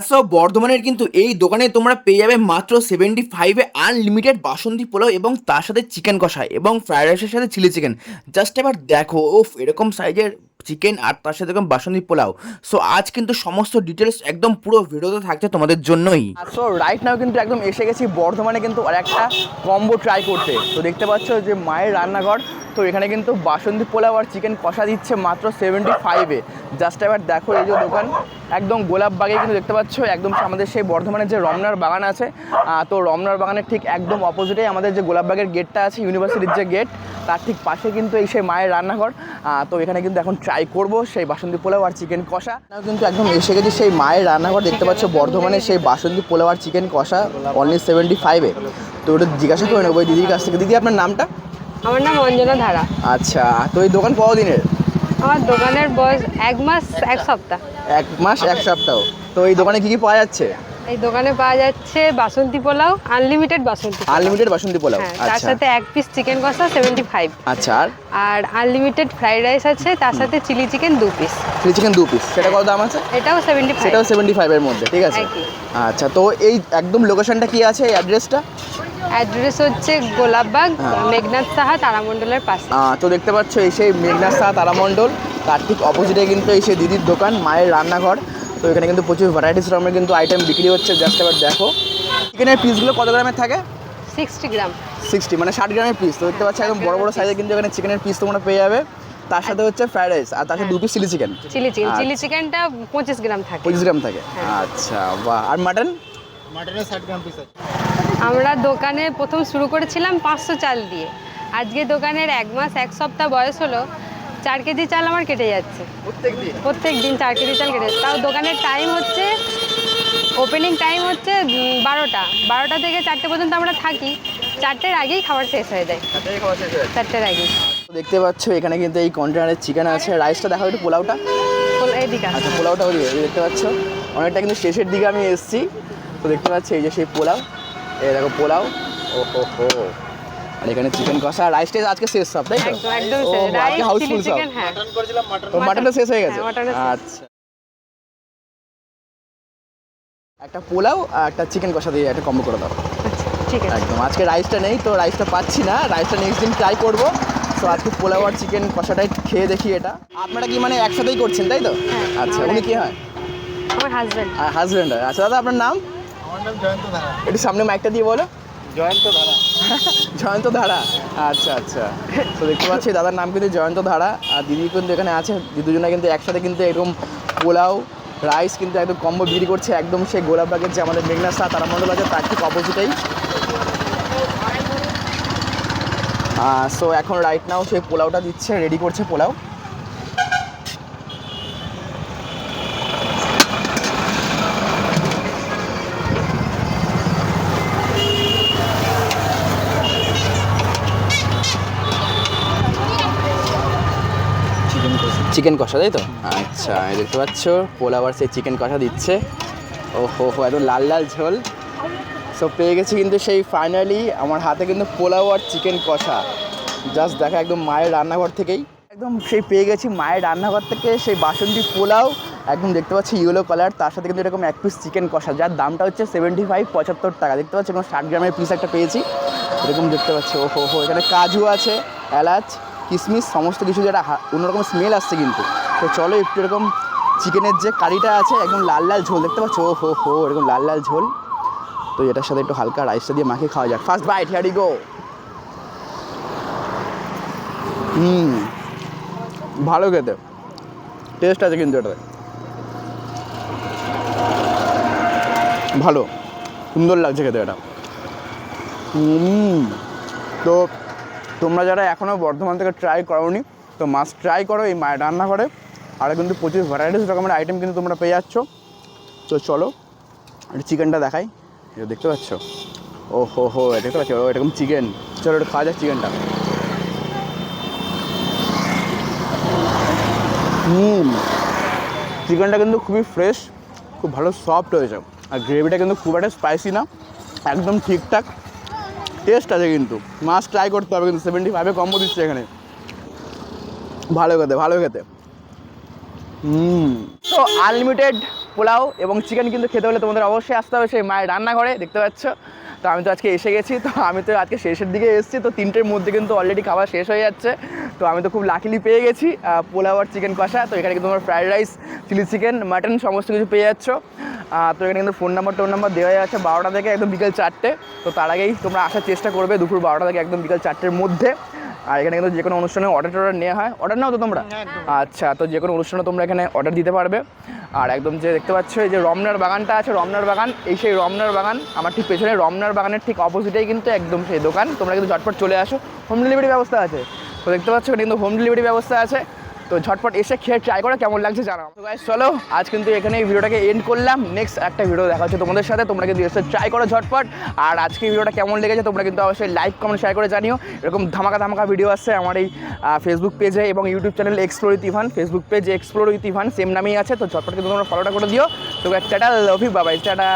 So বর্ধমানের কিন্তু এই দোকানে তোমরা পেয়ে যাবে মাত্র সেভেন্টি ফাইভে আনলিমিটেড বাসন্তী পোলাও এবং তার সাথে চিকেন কষা এবং ফ্রাইড রাইসের সাথে চিলি চিকেন জাস্ট এবার দেখো ওফ এরকম সাইজের চিকেন আর তার সাথে এরকম বাসন্তী পোলাও। সো আজ কিন্তু সমস্ত ডিটেলস একদম পুরো ভিডিওতে থাকছে তোমাদের জন্যই। সো রাইট নাও কিন্তু একদম এসে গেছি বর্ধমানে কিন্তু আর একটা কম্বো ট্রাই করতে। তো দেখতে পাচ্ছ যে মায়ের রান্নাঘর তো এখানে কিন্তু বাসন্তী পোলাও আর চিকেন কষা দিচ্ছে মাত্র সেভেন্টি ফাইভে জাস্ট এবার দেখো এই যে দোকান, একদম গোলাপ বাগে কিন্তু দেখতে পাচ্ছ, একদম আমাদের সেই বর্ধমানের যে রমনার বাগান আছে তো রমনার বাগানের ঠিক একদম অপোজিটে আমাদের যে গোলাপবাগের গেটটা আছে ইউনিভার্সিটির যে গেট তার ঠিক পাশে কিন্তু এই সেই মায়ের রান্নাঘর। তো এখানে কিন্তু এখন ট্রাই করব সেই বাসন্তী পোলাও আর চিকেন কষা। কিন্তু একদম এসে গেছি সেই মায়ের রান্নাঘর, দেখতে পাচ্ছ বর্ধমানে সেই বাসন্তী পোলাও আর চিকেন কষা অনলি সেভেন্টি ফাইভে তো ওটা জিজ্ঞাসা করে নেব দিদির কাছ থেকে। দিদি, আপনার নামটা? আমার নাম অঞ্জনা ধারা। আচ্ছা তো এই দোকান কদিনের আমার দোকানের বয়স এক মাস এক সপ্তাহ। এক মাস এক সপ্তাহ। তো এই দোকানে কি কি পাওয়া যাচ্ছে? এই দোকানে পাওয়া যাচ্ছে বাসন্তী পোলাও আনলিমিটেড বাসন্তী। আনলিমিটেড বাসন্তী পোলাও হ্যাঁ তার আচ্ছা। সাথে এক পিস চিকেন কষা সেভেন্টি ফাইভ আচ্ছা আর? আর আনলিমিটেড ফ্রাইড রাইস আছে তার সাথে চিলি চিকেন দু পিস চিলি চিকেন দু পিস সেটা কত দাম আছে? এটাও সেভেন্টি সেটাও সেভেন্টি ফাইভের মধ্যে ঠিক আছে। আচ্ছা তো এই একদম লোকেশনটা কি আছে এই অ্যাড্রেসটা অ্যাড্রেস হচ্ছে গোলাপবাগ হ্যাঁ। মেঘনাথ সাহা তারামণ্ডলের পাশে। তো দেখতে পাচ্ছ এই সেই মেঘনাথ শাহ তারামণ্ডল তার ঠিক অপোজিটে কিন্তু এই সেই দিদির দোকান মায়ের রান্নাঘর। তো এখানে কিন্তু প্রচুর ভ্যারাইটিস রকমের কিন্তু আইটেম বিক্রি হচ্ছে জাস্ট এবার দেখো। চিকেনের পিসগুলো কত গ্রামের থাকে? সিক্সটি গ্রাম সিক্সটি মানে ষাট গ্রামের পিস তো দেখতে পাচ্ছ একদম বড় বড় সাইজে কিন্তু এখানে চিকেনের পিস তোমরা পেয়ে যাবে। তার সাথে হচ্ছে ফ্রাইড রাইস আর তার সাথে দু piece chilli chicken chilli chicken. Chilli চিকেনটা পঁচিশ গ্রাম থাকে। পঁচিশ গ্রাম থাকে। হ্যাঁ। আচ্ছা বাহ। আর মাটন আমরা দোকানে প্রথম শুরু করেছিলাম পাঁচশো চাল দিয়ে। আজকে দোকানের এক মাস এক সপ্তাহ বয়স হলো চার কেজি চাল আমার কেটে যাচ্ছে। প্রত্যেক দিন? প্রত্যেক দিন চার কেজি চাল কেটে যাচ্ছে। তাও দোকানের টাইম হচ্ছে ওপেনিং টাইম হচ্ছে বারোটা। বারোটা থেকে চারটে পর্যন্ত আমরা থাকি। চারটের আগেই খাবার শেষ হয়ে যায়। চারটের আগেই। দেখতে পাচ্ছ এখানে কিন্তু এই কন্টেনারের চিকেন আছে। রাইসটা দেখাও একটু পোলাওটা। আচ্ছা পোলাওটা দেখতে পাচ্ছ? অনেকটা কিন্তু শেষের দিকে আমি এসেছি। তো দেখতে পাচ্ছি এই যে সেই পোলাও। এই দেখো পোলাও। ও হো হো। আর এখানে চিকেন কষা রাইসটা আজকে শেষ সব তাই তো? একদম একদম শেষ। আজকে হাউসফুল সব। চিকেন হ্যাঁ তো মাটনটা শেষ হয়ে গেছে? হ্যাঁ। আচ্ছা। একটা পোলাও আর একটা চিকেন কষা দিয়ে একটা কম্বো করে দাও। আচ্ছা, ঠিক আছে। একদম আজকে রাইসটা নেই তো রাইসটা পাচ্ছি না। রাইসটা নেক্সট দিন ট্রাই করব। তো আজকে পোলাও আর চিকেন কষাটাই খেয়ে দেখি এটা। আপনারা কি মানে একসাথেই করছেন তাই তো? হ্যাঁ, আচ্ছা উনি কি হয়? আমার হাজব্যান্ড হাজব্যান্ড আচ্ছা দাদা আপনার নাম? একটু সামনে মাইকটা দিয়ে বলো। জয়ন্ত ধারা। জয়ন্ত ধারা। আচ্ছা আচ্ছা। তো দেখতে পাচ্ছি দাদার নাম কিন্তু জয়ন্ত ধারা। আর দিদি কিন্তু এখানে আছে। দুজনে কিন্তু একসাথে কিন্তু এরকম পোলাও রাইস কিন্তু একদম কম্বো বিক্রি করছে। একদম সেই গোলাপবাগের যে আমাদের মেঘনাথ শাহ তারামণ্ডল আছে তার ঠিক অপোজিটেই সো এখন রাইট নাও সেই পোলাওটা দিচ্ছে রেডি করছে পোলাও। চিকেন কষা, তাই তো? আচ্ছা দেখতে পাচ্ছ, পোলাও আর সেই চিকেন কষা দিচ্ছে। ও হো হো একদম লাল লাল ঝোল। সো পেয়ে গেছি কিন্তু সেই ফাইনালি আমার হাতে কিন্তু পোলাও আর চিকেন কষা। জাস্ট দেখা, একদম মায়ের রান্নাঘর থেকেই। একদম সেই পেয়ে গেছি মায়ের রান্নাঘর থেকে সেই বাসন্তী পোলাও। একদম দেখতে পাচ্ছি ইয়েলো কালার তার সাথে কিন্তু এরকম এক পিস চিকেন কষা, যার দামটা হচ্ছে সেভেন্টি ফাইভ পঁচাত্তর টাকা। দেখতে পাচ্ছি এরকম ষাট গ্রামের পিস একটা পেয়েছি। এরকম দেখতে পাচ্ছি ও হো হো এখানে কাজু আছে, এলাচ কিশমিশ সমস্ত কিছু যেটা অন্যরকম স্মেল আসছে কিন্তু। তো চলো একটু এরকম চিকেনের যে কারিটা আছে, একদম লাল লাল ঝোল, দেখতে পাচ্ছ? ও হো হো এরকম লাল লাল ঝোল। তো এটার সাথে একটু হালকা রাইসটা দিয়ে মাখিয়ে খাওয়া যাক। ফার্স্ট বাইট হিয়ার গো হুম, ভালো খেতে। টেস্ট আছে কিন্তু এটাতে। ভালো, সুন্দর লাগছে খেতে এটা। তো তোমরা যারা এখনও বর্ধমান থেকে ট্রাই করোনি, তো মাছ ট্রাই করো এই মায়ের রান্নাঘরে। আর কিন্তু প্রচুর ভ্যারাইটিস রকমের আইটেম কিন্তু তোমরা পেয়ে যাচ্ছ। তো চলো চিকেনটা দেখাই। এটা দেখতে পাচ্ছ? ও হো হো এটা দেখতে পাচ্ছ? ও, এরকম চিকেন চলো, একটু খাওয়া যাক চিকেনটা হুম। চিকেনটা কিন্তু খুবই ফ্রেশ খুব ভালো সফট হয়েছে। আর গ্রেভিটা কিন্তু খুব একটা স্পাইসি না, একদম ঠিকঠাক। টেস্ট আছে কিন্তু। মাছ ট্রাই করতে হবে কিন্তু সেভেন্টি ফাইভে কম্বো দিচ্ছে এখানে। ভালো খেতে ভালো খেতে। হুম। তো আনলিমিটেড পোলাও এবং চিকেন কিন্তু খেতে হলে তোমাদের অবশ্যই আসতে হবে সেই মায়ের রান্নাঘরে, দেখতে পাচ্ছ? তো আমি তো আজকে এসে গেছি তো আমি তো আজকে শেষের দিকে এসেছি তো তিনটের মধ্যে কিন্তু অলরেডি খাবার শেষ হয়ে যাচ্ছে। তো আমি তো খুব লাকিলি পেয়ে গেছি পোলাও আর চিকেন কষা তো এখানে কিন্তু তোমার fried rice chilli chicken mutton সমস্ত কিছু পেয়ে যাচ্ছ। তো এখানে কিন্তু ফোন নাম্বার টোন নাম্বার দেওয়া আছে বারোটা থেকে একদম বিকেল চারটে। তো তার আগেই তোমরা আসার চেষ্টা করবে দুপুর বারোটা থেকে একদম বিকেল চারটের মধ্যে। আর এখানে কিন্তু যে কোনো অনুষ্ঠানে অর্ডার টর্ডার নেওয়া হয়। অর্ডার নাও তো তোমরা? আচ্ছা তো যে কোনো অনুষ্ঠানে তোমরা এখানে অর্ডার দিতে পারবে। আর একদম যে দেখতে পাচ্ছ, এই যে রমনার বাগানটা আছে, রমনার বাগান। এই সেই রমনার বাগান, আমার ঠিক পেছনে রমনার বাগানের ঠিক অপোজিটেই কিন্তু একদম সেই দোকান। তোমরা কিন্তু ঝটপট চলে আসো হোম ডেলিভারি ব্যবস্থা আছে। তো দেখতে পাচ্ছ কিন্তু হোম ডেলিভারি ব্যবস্থা আছে। তো ঝটপট এসে খেয়ে ট্রাই করো কেমন লাগছে জানাও। তো গাইস চলো, আজ কিন্তু এখানে এই ভিডিওটাকে এন্ড করলাম। নেক্সট একটা ভিডিও দেখা হচ্ছে তোমাদের সাথে, তোমরা কিন্তু এসে ট্রাই করো ঝটপট। আর আজকে ভিডিওটা কেমন লেগেছে তোমরা কিন্তু অবশ্যই লাইক কমেন্ট শেয়ার করে জানিও। এরকম ধামাকা ধামাকা ভিডিও আসছে আমার এই ফেসবুক পেজে এবং ইউটিউব চ্যানেল এক্সপ্লোর ইতিভান ফেসবুক পেজ এক্সপ্লোর ইতিভান সেম নামেই আছে। তো ঝটপট কিন্তু তোমরা ফলোটা করে দিও। তো tata love you Babai tata.